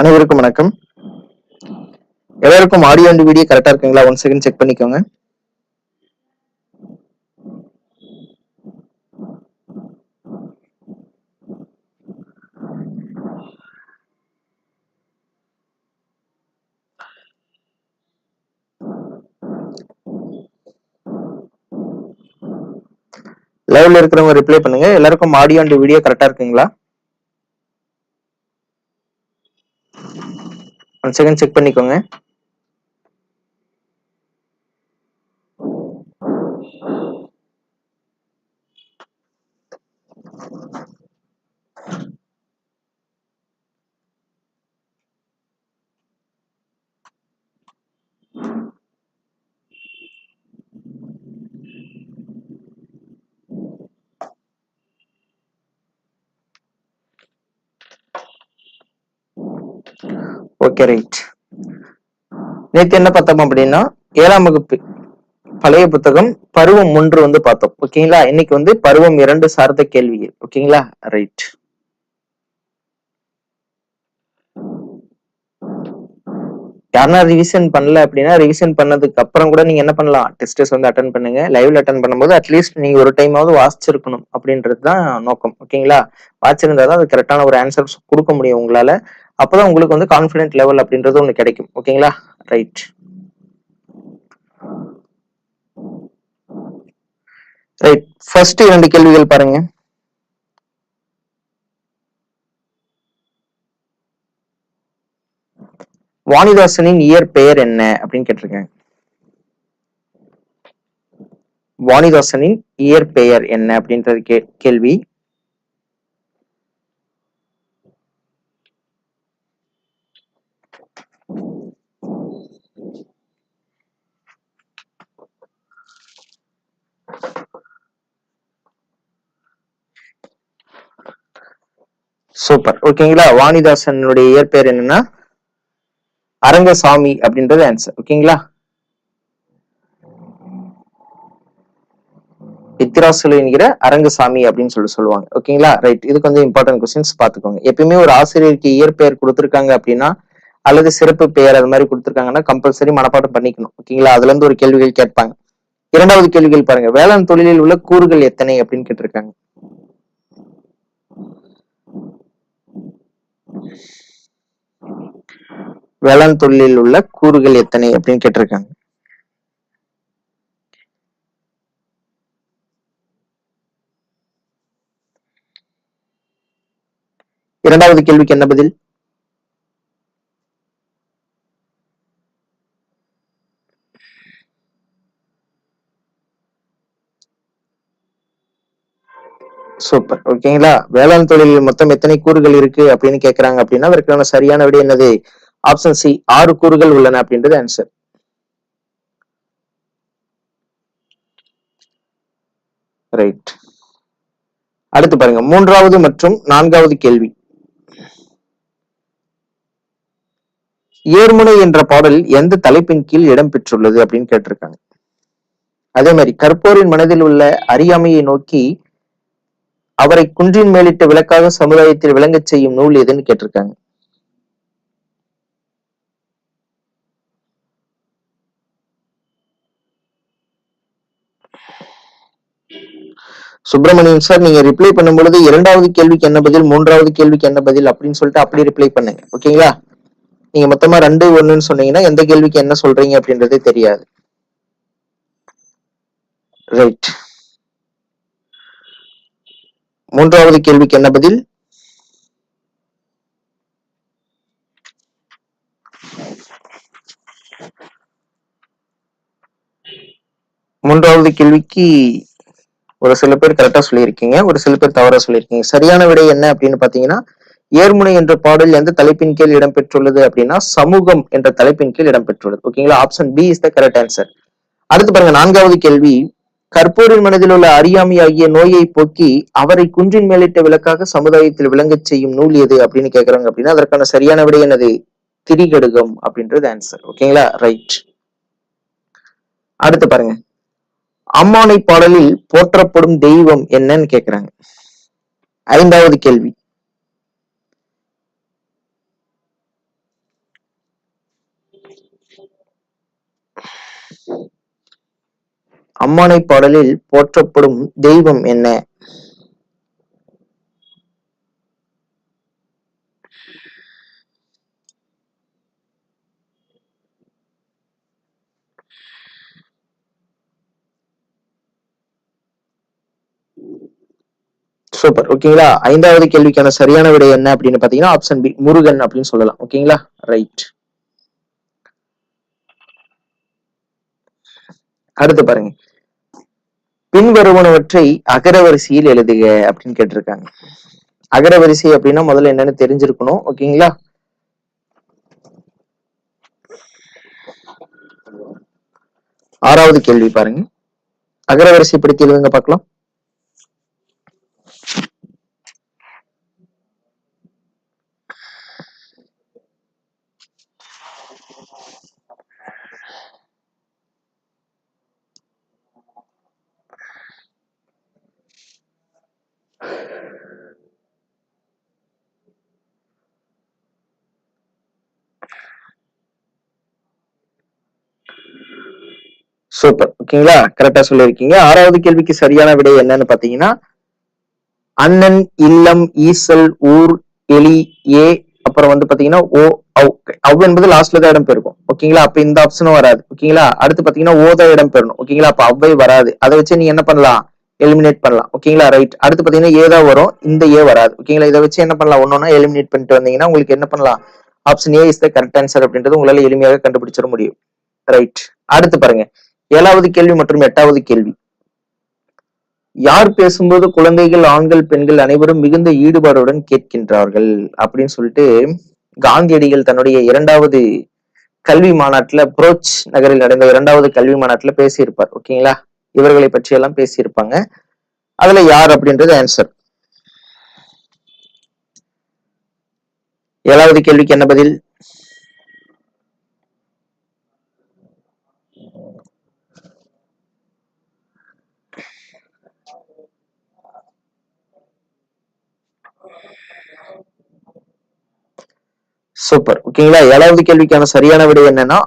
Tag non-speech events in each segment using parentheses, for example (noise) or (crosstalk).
அனைவருக்கும் வணக்கம். எல்லாருக்கும் ஆடியோ அண்ட் வீடியோ கரெக்டா இருக்குங்களா? ஒன் செகண்ட் செக் பண்ணிக்கோங்க. லைவ்ல இருக்கிறவங்க ரிப்ளை பண்ணுங்க. எல்லாருக்கும் ஆடியோ அண்ட் வீடியோ கரெக்டா இருக்குங்களா? ஒன் செகண்ட் செக் பண்ணிக்கோங்க. ஓகே ரைட் நேத்து என்ன பார்த்தோம் அப்படின்னா ஏழாம் வகுப்பு பழைய புத்தகம் பருவம் ஒன்று வந்து பார்த்தோம். ஓகேங்களா இன்னைக்கு வந்து பருவம் இரண்டு சார்ந்த கேள்விகள். ஓகேங்களா ரைட் யாருன்னா ரிவிஷன் பண்ணல அப்படின்னா ரிவிஷன் பண்ணதுக்கு அப்புறம் கூட நீங்க என்ன பண்ணலாம்? டெஸ்டஸ் வந்து அட்டன் பண்ணுங்க. லைவ்ல அட்டன் பண்ணும்போது அட்லீஸ்ட் நீங்க ஒரு டைமாவது வாசிச்சிருக்கணும் அப்படின்றது தான் நோக்கம் ஓகேங்களா வாசிச்சிருந்தா தான் அது கரெக்டான ஒரு ஆன்சர் கொடுக்க முடியும் உங்களால. அப்பதான் உங்களுக்கு வந்து கான்பிடென்ட் லெவல் அப்படின்றது ஒண்ணு கிடைக்கும். ஓகேங்களா ரைட் ரைட் ஃபர்ஸ்ட் இரண்டு கேள்விகள் பாருங்க. வாணிதாசனின் இயற்பெயர் என்ன அப்படின்னு கேட்டிருக்கேன். வாணிதாசனின் இயற்பெயர் என்ன அப்படின்றது கே கேள்வி. சூப்பர் ஓகேங்களா வாணிதாசனுடைய இயற்பெயர் என்னன்னா அரங்கசாமி அப்படின்றது ஆன்சர் ஓகேங்களா இத்திராசுல என்கிற அரங்கசாமி அப்படின்னு சொல்லி சொல்லுவாங்க. ஓகேங்களா ரைட் இதுக்கு வந்து இம்பார்ட்டன்ட் கொஸ்டின்ஸ் பாத்துக்கோங்க எப்பயுமே ஒரு ஆசிரியருக்கு இயற்பெயர் கொடுத்துருக்காங்க அப்படின்னா அல்லது சிறப்பு பெயர் அது மாதிரி கொடுத்துருக்காங்கன்னா கம்பல்சரி மனப்பாடம் பண்ணிக்கணும். ஓகேங்களா அதுல இருந்து ஒரு கேள்விகள் கேட்பாங்க. இரண்டாவது கேள்விகள் பாருங்க. வேளாண் தொழிலில் உள்ள கூறுகள் எத்தனை அப்படின்னு கேட்டிருக்காங்க. வேளாண் தொழிலில் உள்ள கூறுகள் எத்தனை அப்படின்னு கேட்டிருக்காங்க. இரண்டாவது கேள்விக்கு என்ன பதில்? சூப்பர் ஓகேங்களா வேளாண் தொழிலில் மொத்தம் எத்தனை கூறுகள் இருக்கு அப்படின்னு கேக்குறாங்க அப்படின்னா அதற்கான சரியான விட என்னது? ஆப்ஷன் சி ஆறு கூறுகள் உள்ளன அப்படின்றது ஆன்சர் ரைட் அடுத்து பாருங்க. மூன்றாவது மற்றும் நான்காவது கேள்வி. ஏர்முனை என்ற பாடல் எந்த தலைப்பின் கீழ் இடம்பெற்றுள்ளது அப்படின்னு கேட்டிருக்காங்க. அதே மாதிரி கற்போரின் மனதில் உள்ள அறியாமையை நோக்கி அவரை குன்றின் மேலிட்ட விளக்காக சமுதாயத்தில் விளங்கச் செய்யும் நூல் எதுன்னு கேட்டிருக்காங்க. சுப்பிரமணியன் சார் நீங்க ரிப்ளை பண்ணும் பொழுது இரண்டாவது கேள்விக்கு என்ன பதில் மூன்றாவது கேள்விக்கு என்ன பதில் அப்படின்னு சொல்லிட்டு அப்படி ரிப்ளை பண்ணுங்க. ஓகேங்களா நீங்க மொத்தமா ரெண்டு ஒண்ணுன்னு சொன்னீங்கன்னா எந்த கேள்விக்கு என்ன சொல்றீங்க அப்படின்றதே தெரியாது. ரைட் மூன்றாவது கேள்விக்கு என்ன பதில்? மூன்றாவது கேள்விக்கு ஒரு சில பேர் கரெக்டா சொல்லியிருக்கீங்க ஒரு சில பேர் தவறா சொல்லியிருக்கீங்க. சரியான விடை என்ன அப்படின்னு பாத்தீங்கன்னா ஏர்முனை என்ற பாடல் எந்த தலைப்பின் கீழ் இடம்பெற்றுள்ளது அப்படின்னா சமூகம் என்ற தலைப்பின் கீழ் இடம்பெற்றுள்ளது ஓகேங்களா option B is the correct answer அடுத்து பாருங்க நான்காவது கேள்வி. கற்பூரின் மனதில் உள்ள அறியாமை ஆகிய நோயை போக்கி அவரை குன்றின் மேலிட்ட விளக்காக சமுதாயத்தில் விளங்கச் செய்யும் நூல் எது அப்படின்னு கேட்கிறாங்க அப்படின்னா அதற்கான சரியான விடை என்னது? திரிகடுகம் அப்படின்றது ஆன்சர் ஓகேங்களா? ரைட் அடுத்து பாருங்க. அம்மானை பாடலில் போற்றப்படும் தெய்வம் என்னன்னு கேக்குறாங்க. ஐந்தாவது கேள்வி. அம்மானை பாடலில் போற்றப்படும் தெய்வம் என்ன? சூப்பர் ஓகேங்களா ஐந்தாவது கேள்விக்கான சரியான விடை என்ன அப்படின்னு பாத்தீங்கன்னா ஆப்ஷன் பி முருகன் அப்படின்னு சொல்லலாம். ஓகேங்களா ரைட் அடுத்து பாருங்க. பின்வருவனவற்றை அகரவரிசையில் எழுதுக அப்படின்னு கேட்டிருக்காங்க. அகரவரிசை அப்படின்னா முதல்ல என்னன்னு தெரிஞ்சிருக்கணும் ஓகேங்களா? ஆறாவது கேள்வி பாருங்க. அகரவரிசைப்படுத்தி எழுதுங்க பார்க்கலாம். சூப்பர் ஓகேங்களா? கரெக்டா சொல்லியிருக்கீங்க. ஆறாவது கேள்விக்கு சரியான விடை என்னன்னு பாத்தீங்கன்னா அண்ணன் இல்லம் ஈசல் ஊர் எலி ஏ அப்புறம் வந்து பாத்தீங்கன்னா ஓ அவ் அவ் என்பது லாஸ்ட்ல தான் இடம் பெருக்கும் ஓகேங்களா? அப்ப இந்த ஆப்ஷனும் வராது. ஓகேங்களா? அடுத்து பாத்தீங்கன்னா ஓ தான் இடம் பெறணும். ஓகேங்களா? அப்ப அவ்வை வராது. அதை வச்சு நீங்க என்ன பண்ணலாம்? எலிமினேட் பண்ணலாம். ஓகேங்களா? ரைட் அடுத்து பாத்தீங்கன்னா ஏதா வரும். இந்த ஏ வராது. ஓகேங்களா? இதை வச்சு என்ன பண்ணலாம்? ஒன்னொன்னா எலிமினேட் பண்ணிட்டு வந்தீங்கன்னா உங்களுக்கு என்ன பண்ணலாம்? Option A is the correct answer அப்படின்றது உங்களால எளிமையாக கண்டுபிடிச்சிட முடியும். ரைட் அடுத்து பாருங்க. ஏழாவது கேள்வி மற்றும் எட்டாவது கேள்வி. யார் பேசும்போது குழந்தைகள் ஆண்கள் பெண்கள் அனைவரும் மிகுந்த ஈடுபாடுடன் கேட்கின்றார்கள் அப்படின்னு சொல்லிட்டு காந்தியடிகள் தன்னுடைய இரண்டாவது கல்வி மாநாட்டுல புரோச் நகரில் நடந்த இரண்டாவது கல்வி மாநாட்டுல பேசியிருப்பார். ஓகேங்களா? இவர்களை பற்றி எல்லாம் பேசியிருப்பாங்க. அதுல யார் அப்படின்றது ஆன்சர் ஏழாவது கேள்விக்கு என்ன பதில்? சூப்பர் ஓகேங்களா ஏழாவது கேள்விக்கான சரியான விடை என்னன்னா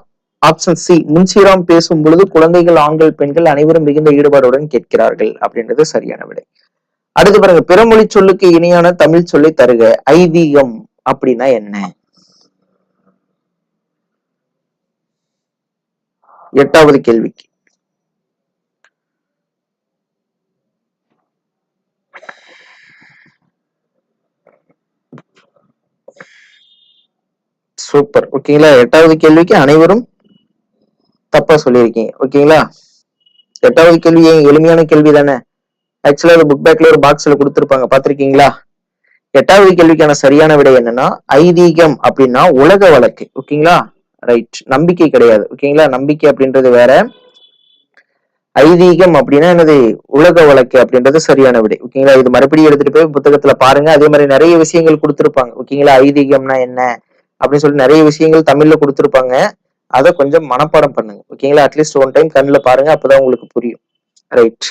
ஆப்ஷன் சி முன்சீராம் பேசும் பொழுது குழந்தைகள் ஆண்கள் பெண்கள் அனைவரும் மிகுந்த ஈடுபாடுடன் கேட்கிறார்கள் அப்படின்றது சரியான விடை. அடுத்து பாருங்க பிறமொழி சொல்லுக்கு இணையான தமிழ் சொல்லை தருக ஐதீகம் அப்படின்னா என்ன? எட்டாவது கேள்விக்கு. சூப்பர். ஓகேங்களா? எட்டாவது கேள்விக்கு அனைவரும் தப்பா சொல்லியிருக்கீங்க. ஓகேங்களா? எட்டாவது கேள்வி எளிமையான கேள்வி தானே? ஆக்சுவலா அது புக் பேக்ல ஒரு பாக்ஸ்ல கொடுத்துருப்பாங்க. பாத்திருக்கீங்களா எட்டாவது கேள்விக்கான சரியான விடை என்னன்னா ஐதீகம் அப்படின்னா உலக வழக்கு. ஓகேங்களா? ரைட் நம்பிக்கை கிடையாது. ஓகேங்களா? நம்பிக்கை அப்படின்றது வேற. ஐதீகம் அப்படின்னா என்னது? உலக வழக்கு அப்படின்றது சரியான விடை. ஓகேங்களா? இது மறுபடியும் எடுத்துட்டு போய் புத்தகத்துல பாருங்க. அதே மாதிரி நிறைய விஷயங்கள் கொடுத்துருப்பாங்க. ஓகேங்களா? ஐதீகம்னா என்ன? அப்படின்னு சொல்லி நிறைய விஷயங்கள் தமிழ்ல கொடுத்துருப்பாங்க. அதை கொஞ்சம் மனப்பாடம் பண்ணுங்க. ஓகேங்களா அட்லீஸ்ட் ஒன் டைம் கண்ணில் பாருங்க அப்பதான் உங்களுக்கு புரியும். ரைட்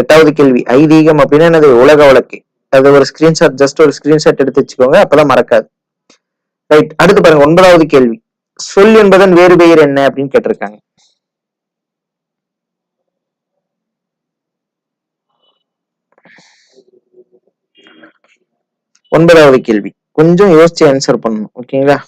எட்டாவது கேள்வி. ஐதீகம் அப்படின்னா என்னது? உலக வழக்கு. அது ஒரு ஸ்கிரீன்ஷாட் ஜஸ்ட் ஒரு ஸ்கிரீன்ஷாட் எடுத்து வச்சுக்கோங்க அப்பதான் மறக்காது. ரைட் அடுத்து பாருங்க ஒன்பதாவது கேள்வி. சொல் என்பதன் வேறு பெயர் என்ன அப்படின்னு கேட்டிருக்காங்க. ஒன்பதாவது கேள்வி. கொஞ்சம் யோசிச்சு ஆன்சர் பண்ணணும் ஓகேங்களா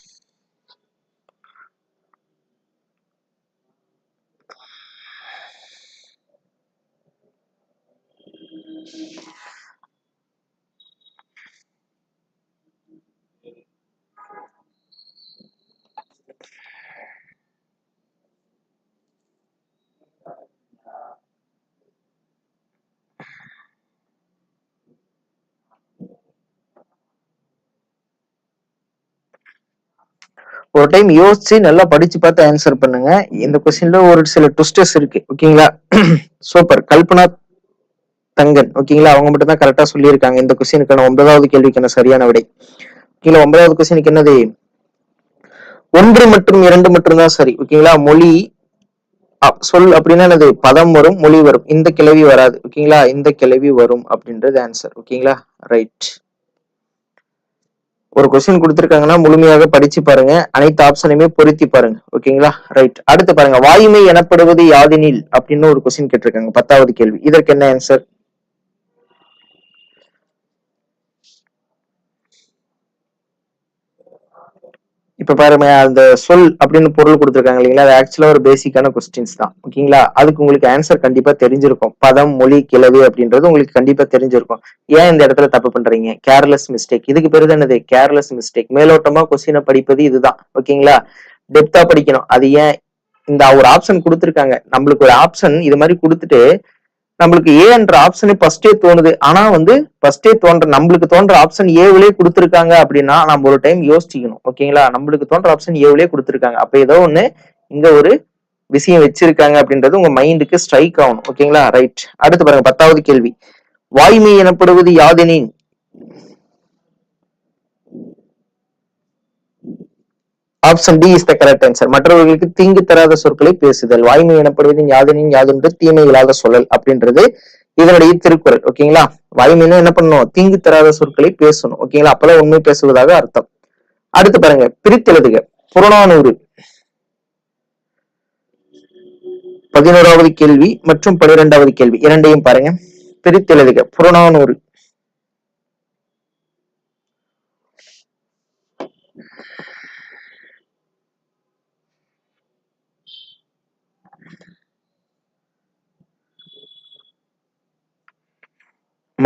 ஒரு டைம் யோசிச்சு நல்லா படிச்சு பார்த்து ஆன்சர் பண்ணுங்க. இந்த கொஸ்டின்ல ஒரு சில ட்விஸ்டர்ஸ் இருக்கு. ஓகேங்களா சூப்பர் (clears throat) கல்பனா தங்கன். ஓகேங்களா அவங்க மட்டும் தான் கரெக்டா சொல்லியிருக்காங்க. இந்த கொஸ்டினுக்கான ஒன்பதாவது கேள்விக்கான சரியான விடை? ஓகேங்களா ஒன்பதாவது கொஸ்டினுக்கு என்னது? ஒன்று மற்றும் இரண்டு மட்டும் தான் சரி ஓகேங்களா மொழி சொல் அப்படின்னா என்னது? பதம் வரும் மொழி வரும். இந்த கிளவி வராது. ஓகேங்களா இந்த கிளவி வரும் அப்படின்றது ஆன்சர் ஓகேங்களா ரைட் ஒரு கொஸ்டின் கொடுத்துருக்காங்கன்னா முழுமையாக படிச்சு பாருங்க. அனைத்து ஆப்ஷனையுமே பொருத்தி பாருங்க. ஓகேங்களா? ரைட் அடுத்து பாருங்க. வாயுமை எனப்படுவது யாதினில்? அப்படின்னு ஒரு கொஸ்டின் கேட்டிருக்காங்க. பத்தாவது கேள்வி. இதற்கு என்ன ஆன்சர் இப்ப பாருங்க அந்த சொல் அப்படின்னு பொருள் கொடுத்துருக்காங்க இல்லைங்களா? அது ஆக்சுவலா ஒரு பேசிக்கான கொஸ்டின்ஸ் தான். ஓகேங்களா? அதுக்கு உங்களுக்கு ஆன்சர் கண்டிப்பா தெரிஞ்சிருக்கும். பதம் மொழி கிளவு அப்படின்றது உங்களுக்கு கண்டிப்பா தெரிஞ்சிருக்கும். ஏன் இந்த இடத்துல தப்பு பண்றீங்க? கேர்லெஸ் மிஸ்டேக் இதுக்கு பேரு தான் என்னது? கேர்லெஸ் மிஸ்டேக் மேலோட்டமா கொஸ்டினை படிப்பது இதுதான். ஓகேங்களா? டெப்தா படிக்கணும். அது ஏன்? இந்த ஒரு ஆப்ஷன் கொடுத்துருக்காங்க. நம்மளுக்கு ஒரு ஆப்ஷன் இது மாதிரி கொடுத்துட்டு நம்மளுக்கு ஏ என்ற ஆப்ஷனே ஃபர்ஸ்டே தோணுது. ஆனா வந்து ஃபர்ஸ்டே தோன்ற நம்மளுக்கு தோன்ற ஆப்ஷன் ஏவிலே கொடுத்துருக்காங்க அப்படின்னா நம்ம ஒரு டைம் யோசிக்கணும் ஓகேங்களா நம்மளுக்கு தோன்ற ஆப்ஷன் ஏவிலே கொடுத்துருக்காங்க. அப்ப ஏதோ ஒண்ணு இங்க ஒரு விஷயம் வச்சிருக்காங்க அப்படின்றது உங்க மைண்டுக்கு ஸ்ட்ரைக் ஆகணும். ஓகேங்களா ரைட் அடுத்து பாருங்க பத்தாவது கேள்வி. வாய்மை எனப்படுவது யாதெனின்? Option D is the correct answer மற்றவர்களுக்கு தீங்கு தராத சொற்களை பேசுதல் வாய்மை எனப்படுவது யாதனின் யாதென்று தீமை இல்லாத சொல்லல் அப்படின்றது இதனுடைய திருக்குறள். ஓகேங்களா வாய்மைன்னு என்ன பண்ணணும்? தீங்கு தராத சொற்களை பேசணும். ஓகேங்களா அப்பதான் உண்மை பேசுவதாக அர்த்தம். அடுத்து பாருங்க. பிரித்தெழுதுக. புறநானூறு. பதினோராவது கேள்வி மற்றும் பனிரெண்டாவது கேள்வி. இரண்டையும் பாருங்க. பிரித்தெழுதுக. புறநானூறு.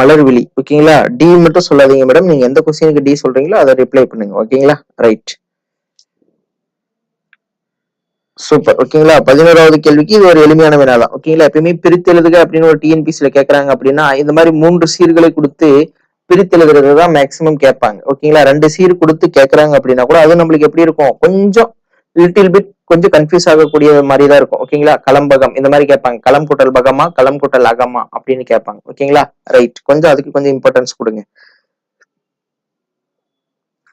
மலர்விழி ஓகேங்களா? டி மட்டும் சொல்லாதீங்க மேடம் நீங்க எந்த கொஸ்டினுக்கு டி சொல்றீங்களோ அதை ரிப்ளை பண்ணுங்க ஓகேங்களா? ரைட் சூப்பர் ஓகேங்களா? பதினோராவது கேள்விக்கு இது ஒரு எளிமையான வினா தான் ஓகேங்களா? எப்பயுமே பிரித்தெழுதுக அப்படின்னு ஒரு டிஎன்பிசில கேக்குறாங்க அப்படின்னா இந்த மாதிரி மூன்று சீர்களை கொடுத்து பிரித்தெழுதுறது தான் மேக்சிமம் கேட்பாங்க ஓகேங்களா? ரெண்டு சீர் கொடுத்து கேக்குறாங்க அப்படின்னா கூட அது நம்மளுக்கு எப்படி இருக்கும்? கொஞ்சம் லிட்டில் பிட் கொஞ்சம் கன்ஃபியூஸ் ஆகக்கூடிய மாதிரி தான் இருக்கும் ஓகேங்களா கலம்பகம். இந்த மாதிரி கேட்பாங்க. களம் கூட்டல் பகமா களம் கூட்டல் அகமா அப்படின்னு கேட்பாங்க. ஓகேங்களா ரைட் கொஞ்சம் அதுக்கு கொஞ்சம் இம்பார்ட்டன்ஸ் கொடுங்க.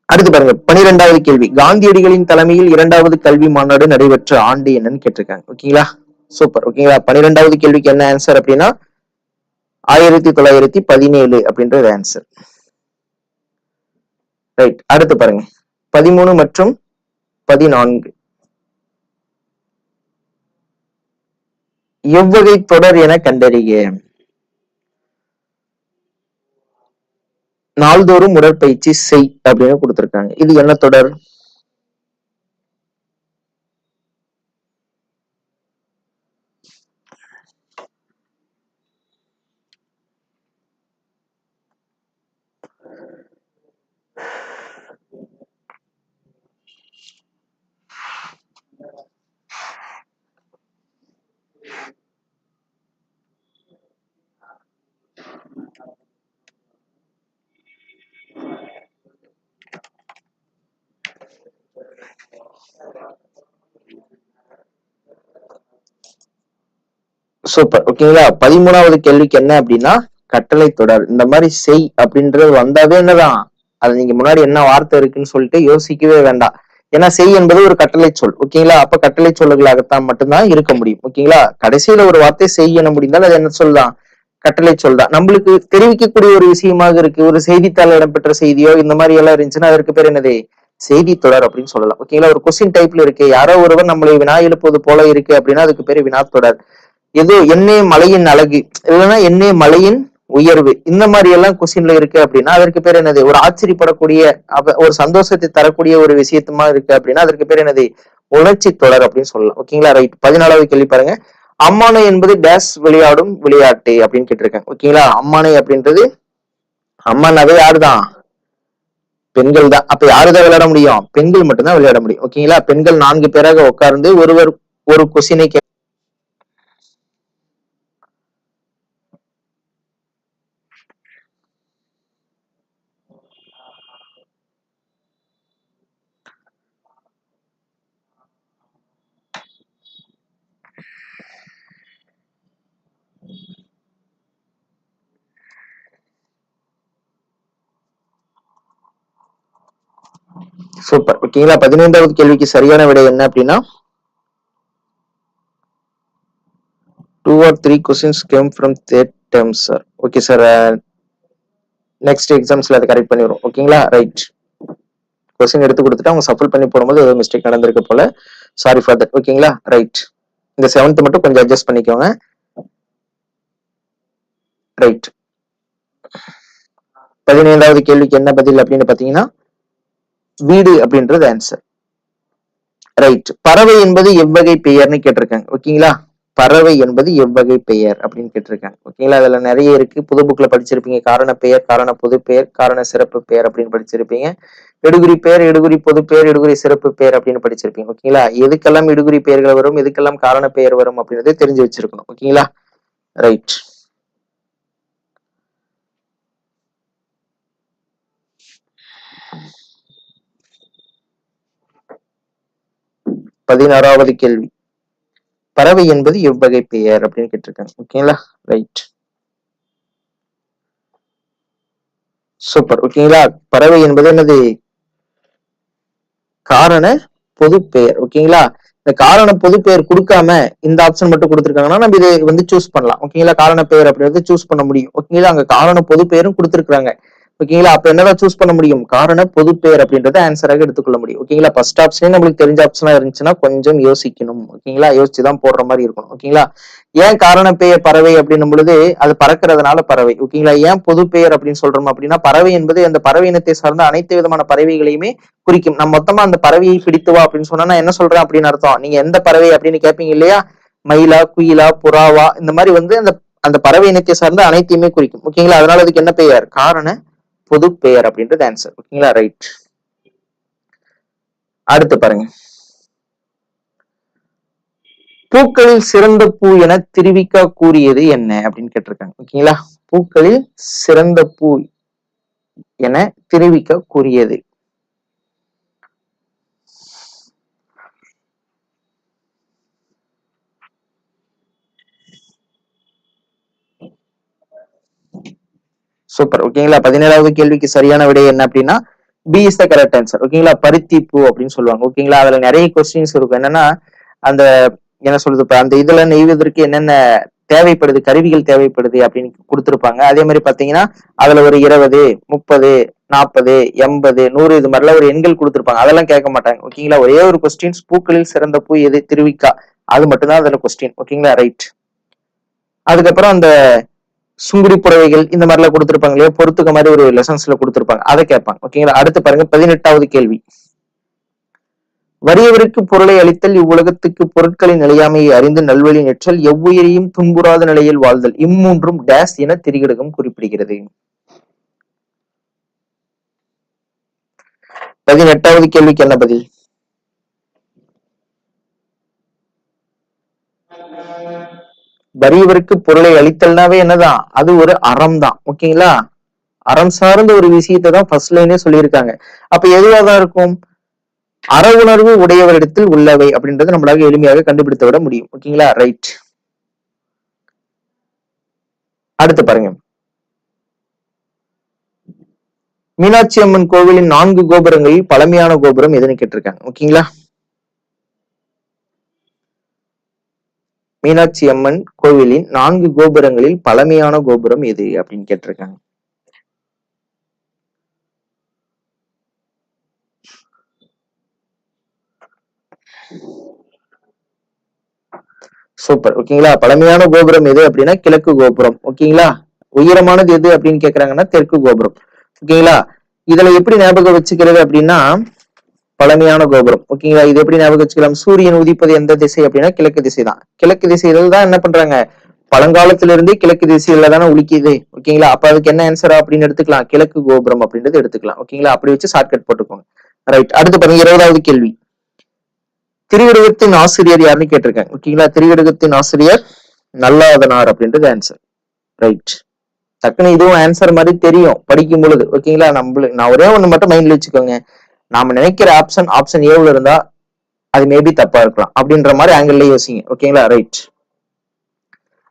அடுத்து பாருங்க. பனிரெண்டாவது கேள்வி. காந்தியடிகளின் தலைமையில் இரண்டாவது கல்வி மாநாடு நடைபெற்ற ஆண்டு என்னன்னு கேட்டிருக்காங்க. ஓகேங்களா சூப்பர் ஓகேங்களா பனிரெண்டாவது கேள்விக்கு என்ன ஆன்சர் அப்படின்னா ஆயிரத்தி தொள்ளாயிரத்தி பதினேழு அப்படின்றது ஆன்சர் ரைட் அடுத்து பாருங்க. பதிமூணு மற்றும் பதினான்கு. எவ்வகை தொடர் என கண்டறிய நாள்தோறும் உடற்பயிற்சி செய் அப்படின்னு கொடுத்திருக்காங்க. இது என்ன தொடர்? சூப்பர் ஓகேங்களா பதிமூணாவது கேள்விக்கு என்ன அப்படின்னா கட்டளை தொடர். இந்த மாதிரி செய் அப்படின்றது வந்தாவே என்னதான்? அது நீங்க முன்னாடி என்ன வார்த்தை இருக்குன்னு சொல்லிட்டு யோசிக்கவே வேண்டாம். ஏன்னா செய் என்பது ஒரு கட்டளை சொல். ஓகேங்களா அப்ப கட்டளை சொல்லுகளாகத்தான் மட்டும்தான் இருக்க முடியும். ஓகேங்களா கடைசியில ஒரு வார்த்தை செய் என முடிந்தால் அது என்ன சொல்தான் கட்டளை சொல் தான் நம்மளுக்கு தெரிவிக்கக்கூடிய ஒரு விஷயமாக இருக்கு. ஒரு செய்தித்தாள் இடம்பெற்ற செய்தியோ இந்த மாதிரி எல்லாம் இருந்துச்சுன்னா அதற்கு பேர் என்னது? செய்தி தொடர் அப்படின்னு சொல்லலாம். ஓகேங்களா ஒரு கொஸ்டின் டைப்ல இருக்கு. யாரோ ஒருவர் நம்மளை வினா எழுப்புவது போல இருக்கு அப்படின்னா அதுக்கு பேரு வினா தொடர். ஏதோ என்னே மலையின் அழகு. இல்லைன்னா என்னே மலையின் உயர்வு. இந்த மாதிரி எல்லாம் கொஸ்டின்ல இருக்கு அப்படின்னா அதற்கு பேர் என்னது? ஒரு ஆச்சரியப்படக்கூடிய ஒரு சந்தோஷத்தை தரக்கூடிய ஒரு விஷயத்துமா இருக்கு அப்படின்னா அதற்கு பேர் என்னது? உணர்ச்சி தொடர் அப்படின்னு சொல்லலாம். ஓகேங்களா ரைட் பதினாலாவது கேள்வி பாருங்க. அம்மானை என்பது டேஸ் விளையாடும் விளையாட்டு அப்படின்னு கேட்டிருக்கேன். ஓகேங்களா அம்மானை அப்படின்றது அம்மானாவே யாருதான்? பெண்கள் தான் அப்ப யாருதான் விளையாட முடியும்? பெண்கள் மட்டும்தான் விளையாட முடியும். ஓகேங்களா? பெண்கள் நான்கு பேராக உட்கார்ந்து ஒருவர் ஒரு கொஸ்டினை சூப்பர் ஓகேங்களா பதினைந்தாவது கேள்விக்கு சரியான விடை என்ன அப்படின்னா two or three questions came from third term sir okay sir next எக்ஸாம்ஸ்ல அதை கரெக்ட் பண்ணிடுவோம் ஓகேங்களா ரைட் கொஸ்டின் எடுத்து கொடுத்துட்டு அவங்க சஃபல் பண்ணி போடும்போது ஏதோ மிஸ்டேக் நடந்திருக்கு போல. சாரி ஃபார் தட் ஓகேங்களா ரைட் இந்த செவன்த் மட்டும் கொஞ்சம் அட்ஜஸ்ட் பண்ணிக்கோங்க. ரைட் பதினைந்தாவது கேள்விக்கு என்ன பதில் அப்படின்னு பாத்தீங்கன்னா வீடு அப்படின்றது ஆன்சர் ரைட் பறவை என்பது எவ்வகை பெயர்னு கேட்டிருக்காங்க. ஓகேங்களா? பறவை என்பது எவ்வகை பெயர் அப்படின்னு கேட்டிருக்காங்க. ஓகேங்களா? அதுல நிறைய இருக்கு. புது புக்ல படிச்சிருப்பீங்க. காரண பெயர் காரண பொது பெயர் காரண சிறப்பு பெயர் அப்படின்னு படிச்சிருப்பீங்க. எடுகுறி பெயர் எடுகுறி பொது பெயர் எடுகுறி சிறப்பு பெயர் அப்படின்னு படிச்சிருப்பீங்க. ஓகேங்களா? எதுக்கெல்லாம் எடுகுறி பெயர்கள் வரும்? எதுக்கெல்லாம் காரண பெயர் வரும் அப்படின்றத தெரிஞ்சு வச்சிருக்கணும். ஓகேங்களா? ரைட் பதினாறாவது கேள்வி. பறவை என்பது எவ்வகை பெயர் அப்படின்னு கேட்டிருக்காங்க. ஓகேங்களா ரைட் சூப்பர் ஓகேங்களா பறவை என்பது என்னது? காரண பொது பெயர் ஓகேங்களா இந்த காரண பொது பெயர் கொடுக்காம இந்த ஆப்ஷன் மட்டும் கொடுத்துருக்காங்கன்னா நம்ம இதை வந்து சூஸ் பண்ணலாம். ஓகேங்களா காரண பெயர் அப்படின்றது சூஸ் பண்ண முடியும். ஓகேங்களா அங்க காரண பொது பெயரும் கொடுத்துருக்காங்க ஓகேங்களா அப்ப என்னதான் சூஸ் பண்ண முடியும்? காரண பொது பெயர் அப்படின்றத ஆன்சராக எடுத்துக்கொள்ள முடியும். ஓகேங்களா ஃபர்ஸ்ட் ஆப்ஷனே நம்மளுக்கு தெரிஞ்ச ஆப்ஷனா இருந்துச்சுன்னா கொஞ்சம் யோசிக்கணும். ஓகேங்களா யோசிச்சு தான் போடுற மாதிரி இருக்கணும். ஓகேங்களா ஏன் காரண பெயர் பறவை அப்படின்னும் பொழுது அது பறக்கிறதுனால பறவை. ஓகேங்களா ஏன் பொது பெயர் அப்படின்னு சொல்றோம் அப்படின்னா பறவை என்பது அந்த பறவை இனத்தை சார்ந்த அனைத்து விதமான பறவைகளையுமே குறிக்கும். நம்ம மொத்தமா அந்த பறவையை பிடித்து வா அப்படின்னு சொன்னா நான் என்ன சொல்றேன் அப்படின்னு அர்த்தம்? நீங்க எந்த பறவை அப்படின்னு கேட்பீங்க இல்லையா? மயிலா குயிலா புறாவா? இந்த மாதிரி வந்து அந்த அந்த பறவை இனத்தை சார்ந்த அனைத்தையுமே குறிக்கும். ஓகேங்களா அதனால அதுக்கு என்ன பெயர்? காரண பொது பெயர் அப்படின்றது ஆன்சர் ஓகேங்களா? ரைட் அடுத்து பாருங்க. பூக்களில் சிறந்த பூ என திருவிக்கா கூறியது என்ன அப்படின்னு கேட்டிருக்காங்க. ஓகேங்களா? பூக்களில் சிறந்த பூ என திருவிக்க கூறியது. சூப்பர் ஓகேங்களா? பதினேழாவது கேள்விக்கு சரியான விடை என்ன அப்படின்னா B is the correct answer ஓகேங்களா? பருத்தி பூ அப்படின்னு சொல்லுவாங்க. ஓகேங்களா? அதுல நிறைய கொஸ்டின்ஸ் இருக்கும். என்னன்னா அந்த என்ன சொல்றது இப்ப அந்த இதுல நெய்வதற்கு என்னென்ன தேவைப்படுது கருவிகள் தேவைப்படுது அப்படின்னு கொடுத்துருப்பாங்க. அதே மாதிரி பாத்தீங்கன்னா அதுல ஒரு இருபது முப்பது நாற்பது எண்பது நூறு இது மாதிரிலாம் ஒரு எண்கள் கொடுத்துருப்பாங்க. அதெல்லாம் கேட்க மாட்டாங்க. ஓகேங்களா? ஒரே ஒரு கொஸ்டின்ஸ் பூக்களில் சிறந்த பூ எது? திருவிக்கா. அது மட்டும்தான் அதுல கொஸ்டின் ஓகேங்களா? ரைட் அதுக்கப்புறம் அந்த சுங்குடி புறவைகள் இந்த மாதிரிலாம் கொடுத்துருப்பாங்க இல்லையா? பொறுத்துக்க மாதிரி ஒரு லெசன்ஸ்ல கொடுத்துருப்பாங்க. அதை கேட்பாங்க. ஓகேங்களா அடுத்து பாருங்க பதினெட்டாவது கேள்வி. வறியவருக்கு பொருளை அளித்தல் இவ்வுலகத்துக்கு பொருட்களின் நிலையாமையை அறிந்து நல்வழி நெற்றல் எவ்வுயிரையும் துன்புறாத நிலையில் வாழ்தல் இம்மூன்றும் டேஸ் என திரிகடகம் குறிப்பிடுகிறது. பதினெட்டாவது கேள்விக்கு என்ன பதில்? வறியவருக்கு பொருளை அளித்தல்னாவே என்னதான்? அது ஒரு அறம் தான் ஓகேங்களா? அறம் சார்ந்த ஒரு விஷயத்தை தான் ஃபர்ஸ்ட் லைனே சொல்லியிருக்காங்க. அப்ப எதுவாக தான் இருக்கும்? அற உணர்வு உடையவரிடத்தில் உள்ளவை அப்படின்றத நம்மளால எளிமையாக கண்டுபிடித்து விட முடியும். ஓகேங்களா? ரைட் அடுத்து பாருங்க. மீனாட்சி அம்மன் கோவிலின் நான்கு கோபுரங்களில் பழமையான கோபுரம் எதுன்னு கேட்டிருக்காங்க. ஓகேங்களா? மீனாட்சி அம்மன் கோவிலின் நான்கு கோபுரங்களில் பழமையான கோபுரம் எது அப்படின்னு கேட்டிருக்காங்க. சூப்பர் ஓகேங்களா? பழமையான கோபுரம் எது அப்படின்னா கிழக்கு கோபுரம். ஓகேங்களா? உயரமானது எது அப்படின்னு கேக்குறாங்கன்னா தெற்கு கோபுரம். ஓகேங்களா? இதுல எப்படி ஞாபகம் வச்சுக்கிறது அப்படின்னா பழமையான கோபுரம். ஓகேங்களா இது எப்படி ஞாபகம் வச்சுக்கலாம்? சூரியன் உதிப்பது எந்த திசை அப்படின்னா கிழக்கு திசை தான் கிழக்கு திசையில தான் என்ன பண்றாங்க? பழங்காலத்துல இருந்தே கிழக்கு திசையில தானே உளிக்குது ஓகேங்களா அப்ப அதுக்கு என்ன ஆன்சரா அப்படின்னு எடுத்துக்கலாம். கிழக்கு கோபுரம் அப்படின்றது எடுத்துக்கலாம். ஓகேங்களா அப்படி வச்சு ஷார்ட்கட் போட்டுக்கோங்க. ரைட் அடுத்து பாருங்க இருபதாவது கேள்வி. திருவிடகத்தின் ஆசிரியர் யாருன்னு கேட்டிருக்காங்க. ஓகேங்களா திருவிடகத்தின் ஆசிரியர் நல்லாதனார் அப்படின்றது ஆன்சர் ரைட் டக்குன்னு இதுவும் ஆன்சர் மாதிரி தெரியும். படிக்கும் பொழுது. ஓகேங்களா நம்மளுக்கு நான் ஒரே ஒண்ணு மட்டும் மைண்ட்ல வச்சுக்கோங்க. நாம நினைக்கிற ஆப்ஷன் ஆப்ஷன் ஏவுல இருந்தா அது மேபி தப்பா இருக்கலாம். அப்படின்ற மாதிரி ஆங்கிள் யோசிங்க. ஓகேங்களா ரைட்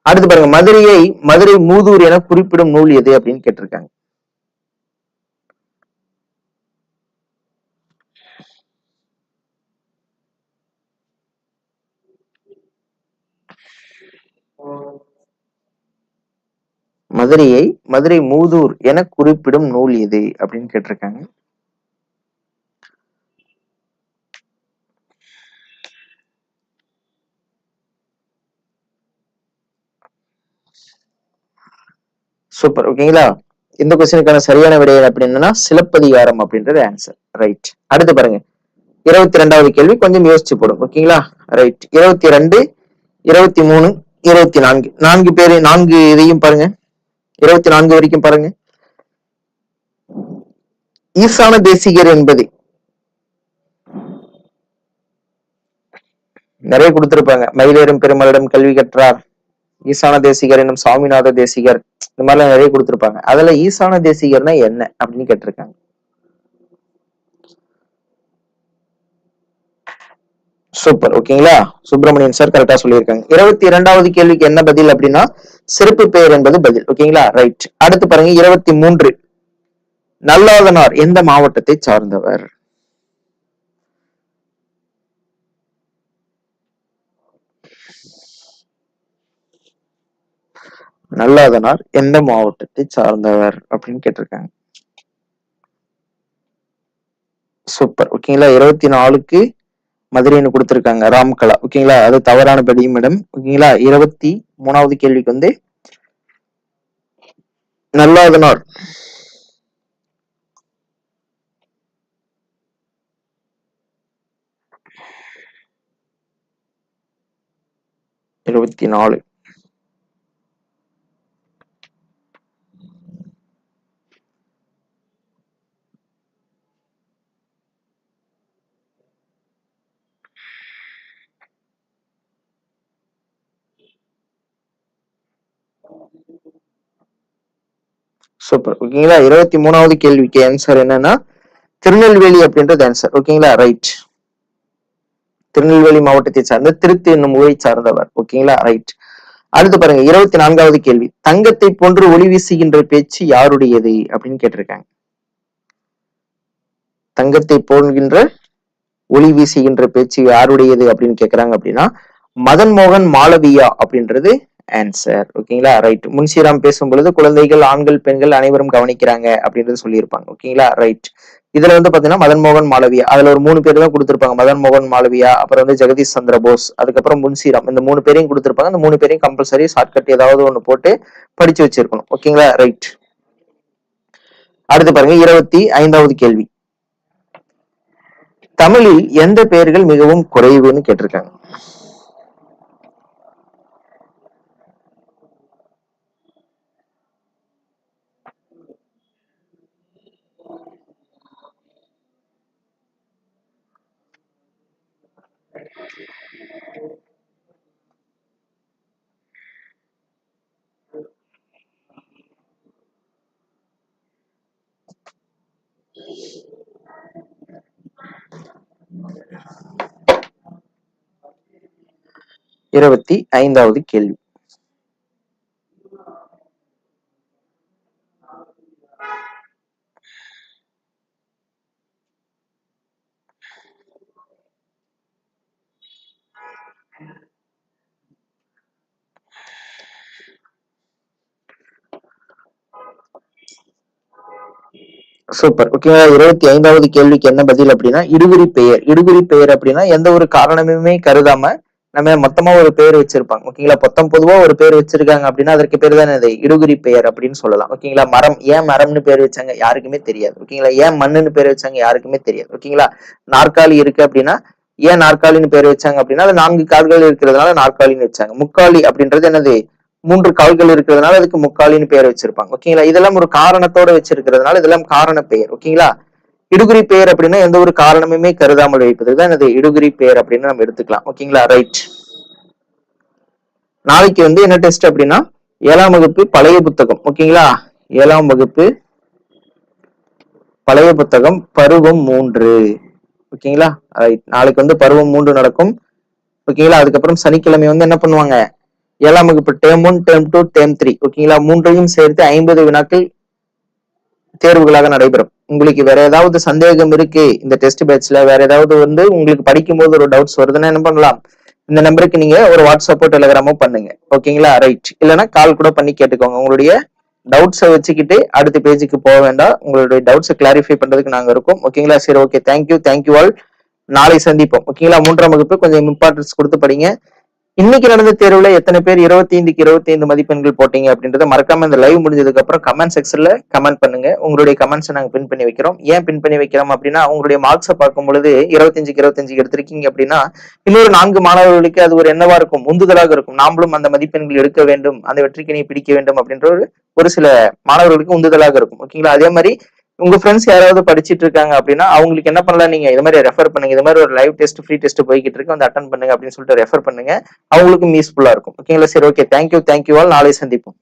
அடுத்து பாருங்க மதுரையை மதுரை மூதூர் என குறிப்பிடும் நூல் எது அப்படின்னு கேட்டிருக்காங்க. மதுரையை மதுரை மூதூர் என குறிப்பிடும் நூல் எது அப்படின்னு கேட்டிருக்காங்க. சூப்பர் ஓகேங்களா இந்த கொஸ்டினுக்கான சரியான விடை அப்படின்னா சிலப்பதிகாரம் அப்படின்றது ஆன்சர் ரைட் அடுத்து பாருங்க. இருபத்தி ரெண்டாவது கேள்வி கொஞ்சம் யோசிச்சு போடும் ஓகேங்களா ரைட் இருபத்தி ரெண்டு இருபத்தி மூணு இருபத்தி நான்கு. நான்கு பேர் நான்கு இதையும் பாருங்க. இருபத்தி நான்கு வரைக்கும் பாருங்க. ஈசான தேசிகர் என்பது நிறைய கொடுத்திருப்பாங்க. மயிலேறும் பெருமளிடம் கல்வி கற்றார். ஈசான தேசிகர் என்னும் சாமிநாத தேசிகர் இந்த மாதிரிலாம் நிறைய கொடுத்துருப்பாங்க. அதுல ஈசான தேசிகர்னா என்ன அப்படின்னு கேட்டிருக்காங்க. சூப்பர். ஓகேங்களா? சுப்பிரமணியன் சார் கரெக்டா சொல்லியிருக்காங்க. இருபத்தி இரண்டாவது கேள்விக்கு என்ன பதில் அப்படின்னா சிறப்பு பெயர் என்பது பதில். ஓகேங்களா? ரைட் அடுத்து பாருங்க இருபத்தி மூன்று. நல்லாதனார் எந்த மாவட்டத்தை சார்ந்தவர்? நல்லாதனார் எந்த மாவட்டத்தை சார்ந்தவர் அப்படின்னு கேட்டிருக்காங்க. சூப்பர் ஓகேங்களா இருபத்தி நாலுக்கு மதுரைன்னு கொடுத்துருக்காங்க ராம்கலா. ஓகேங்களா அது தவறான படியும் மேடம் ஓகேங்களா இருபத்தி மூணாவது கேள்விக்கு வந்து நல்லாதனார். இருபத்தி நாலு சூப்பர் ஓகேங்களா இருபத்தி மூணாவது கேள்விக்கு ஆன்சர் என்னன்னா திருநெல்வேலி அப்படின்றது ஆன்சர் ஓகேங்களா ரைட் திருநெல்வேலி மாவட்டத்தை சார்ந்த திருத்தி என்னும் ஊரை சார்ந்தவர். ஓகேங்களா ரைட் அடுத்து பாருங்க இருபத்தி நான்காவது கேள்வி. தங்கத்தை போன்று ஒளி வீசுகின்ற பேச்சு யாருடையது? அப்படின்னு கேட்டிருக்காங்க. தங்கத்தை போன்கின்ற ஒளி வீசுகின்ற பேச்சு யாருடையது அப்படின்னு கேட்கறாங்க அப்படின்னா மதன் மோகன் மாளவியா அப்படின்றது ஆன்சர் ஓகேங்களா ரைட் முன்சீராம் பேசும் பொழுது குழந்தைகள் ஆண்கள் பெண்கள் அனைவரும் கவனிக்கிறாங்க அப்படின்றது சொல்லியிருப்பாங்க. ஓகேங்களா ரைட் இதுல வந்து பாத்தீங்கன்னா மதன் மோகன் மாளவியா அதுல ஒரு மூணு பேர் தான் கொடுத்திருப்பாங்க. மதன் மோகன் மாளவியா அப்புறம் வந்து ஜெகதீஷ் சந்திர போஸ் அதுக்கப்புறம் முன்சீராம் இந்த மூணு பேரையும் கொடுத்திருப்பாங்க. இந்த மூணு பேரையும் கம்பல்சரி ஷார்ட்கட் ஏதாவது ஒண்ணு போட்டு படிச்சு வச்சிருக்கணும். ஓகேங்களா ரைட் அடுத்து பாருங்க இருபத்தி ஐந்தாவது கேள்வி. தமிழில் எந்த பெயர்கள் மிகவும் குறைவுன்னு கேட்டிருக்காங்க. இருபத்தி ஐந்தாவது கேள்வி. சூப்பர். ஓகேவா இருபத்தி ஐந்தாவது கேள்விக்கு என்ன பதில் அப்படின்னா இடுகுறி பெயர். இடுகுறி பெயர் அப்படின்னா எந்த ஒரு காரணமுமே கருதாம நம்ம மொத்தமா ஒரு பேர் வச்சிருப்பாங்க. ஓகேங்களா? மொத்தம் பொதுவா ஒரு பேர் வச்சிருக்காங்க அப்படின்னா அதற்கு பேர் தான் இது? இடுகுறி பெயர் அப்படின்னு சொல்லலாம். ஓகேங்களா? மரம் ஏன் மரம்னு பேர் வச்சாங்க? யாருக்குமே தெரியாது. ஓகேங்களா? ஏன் மண்ணுன்னு பேர் வச்சாங்க? யாருக்குமே தெரியாது. ஓகேங்களா? நாற்காலி இருக்கு அப்படின்னா ஏன் நாற்காலின்னு பேர் வச்சாங்க அப்படின்னா அது நான்கு கால்கள் இருக்கிறதுனால நாற்காலின்னு வச்சாங்க. முக்காலி அப்படின்றது என்னது? மூன்று கால்கள் இருக்கிறதுனால அதுக்கு முக்காலின்னு பேர் வச்சிருப்பாங்க. ஓகேங்களா? இதெல்லாம் ஒரு காரணத்தோட வச்சிருக்கிறதுனால இதெல்லாம் காரண பெயர். ஓகேங்களா? இடுகுறி பெயர் அப்படின்னா எந்த ஒரு காரணமுமே கருதாமல் வைப்பதுதான் இது இடுகுறி பெயர் அப்படின்னு நம்ம எடுத்துக்கலாம். ஓகேங்களா ரைட் நாளைக்கு வந்து என்ன டெஸ்ட் அப்படின்னா ஏழாம் வகுப்பு பழைய புத்தகம். ஓகேங்களா ஏழாம் வகுப்பு பழைய புத்தகம் பருவம் மூன்று. ஓகேங்களா ரைட் நாளைக்கு வந்து பருவம் மூன்று நடக்கும். ஓகேங்களா அதுக்கப்புறம் சனிக்கிழமை வந்து என்ன பண்ணுவாங்க? ஏழாம் வகுப்பு term one term two term three ஓகேங்களா மூன்றையும் சேர்த்து ஐம்பது வினாக்கள் தேர்வுகளாக நடைபெறும். உங்களுக்கு வேற ஏதாவது சந்தேகம் இருக்கு இந்த டெஸ்ட் பேட்ச்ல வேற ஏதாவது வந்து உங்களுக்கு படிக்கும்போது ஒரு டவுட்ஸ் வருதுன்னா என்ன பண்ணலாம்? இந்த நம்பருக்கு நீங்க ஒரு வாட்ஸ்அப்போ டெலிகிராமோ பண்ணுங்க. ஓகேங்களா ரைட் இல்லைன்னா கால் கூட பண்ணி கேட்டுக்கோங்க. உங்களுடைய டவுட்ஸை வச்சுக்கிட்டு அடுத்த பேஜுக்கு போக வேண்டாம். உங்களுடைய டவுட்ஸை கிளாரிஃபை பண்றதுக்கு நாங்க இருக்கோம். ஓகேங்களா சரி ஓகே தேங்க்யூ தேங்க்யூ ஆல் நாளை சந்திப்போம். ஓகேங்களா மூன்றாம் வகுப்பு கொஞ்சம் இம்பார்ட்டன்ஸ் கொடுத்து படிங்க. இன்னைக்கு நடந்த தேர்வுல எத்தனை பேர் இருபத்தி ஐந்துக்கு இருபத்தி ஐந்து மதிப்பெண்கள் போட்டீங்க அப்படின்றத மறக்காம இந்த லைவ் முடிஞ்சதுக்கு அப்புறம் கமெண்ட் செக்ஷன்ல கமெண்ட் பண்ணுங்க. உங்களுடைய கமெண்ட்ஸை நாங்க பின் பண்ணி வைக்கிறோம். ஏன் பின் பண்ணி வைக்கிறோம் அப்படின்னா உங்களுடைய மார்க்ஸை பார்க்கும் பொழுது இருபத்தஞ்சுக்கு இருபத்தஞ்சு எடுத்திருக்கீங்க அப்படின்னா இன்னொரு நான்கு மாணவர்களுக்கு அது ஒரு என்னவா இருக்கும்? உந்துதலாக இருக்கும். நாமளும் அந்த மதிப்பெண்கள் எடுக்க வேண்டும். அந்த வெற்றிக்கினை பிடிக்க வேண்டும் அப்படின்ற ஒரு ஒரு சில மாணவர்களுக்கு உந்துதலாக இருக்கும். ஓகேங்களா அதே மாதிரி உங்க ஃப்ரெண்ட்ஸ் யாராவது படிச்சிட்டு இருக்காங்க அப்படின்னா அவங்களுக்கு என்ன பண்ணலாம்? நீங்க இது மாதிரி ரெஃபர் பண்ணுங்க. இது மாதிரி ஒரு லைவ் டெஸ்ட் ஃப்ரீ டெஸ்ட் போய்கிட்டு இருக்கு. வந்து அட்டன் பண்ணுங்க அப்படின்னு சொல்லிட்டு ரெஃபர் பண்ணுங்க. அவங்களுக்கும் யூஸ்ஃபுல்லா இருக்கும். ஓகேங்களா சரி ஓகே தேங்க்யூ தேங்க்யூ ஆல் நாளை சந்திப்போம்.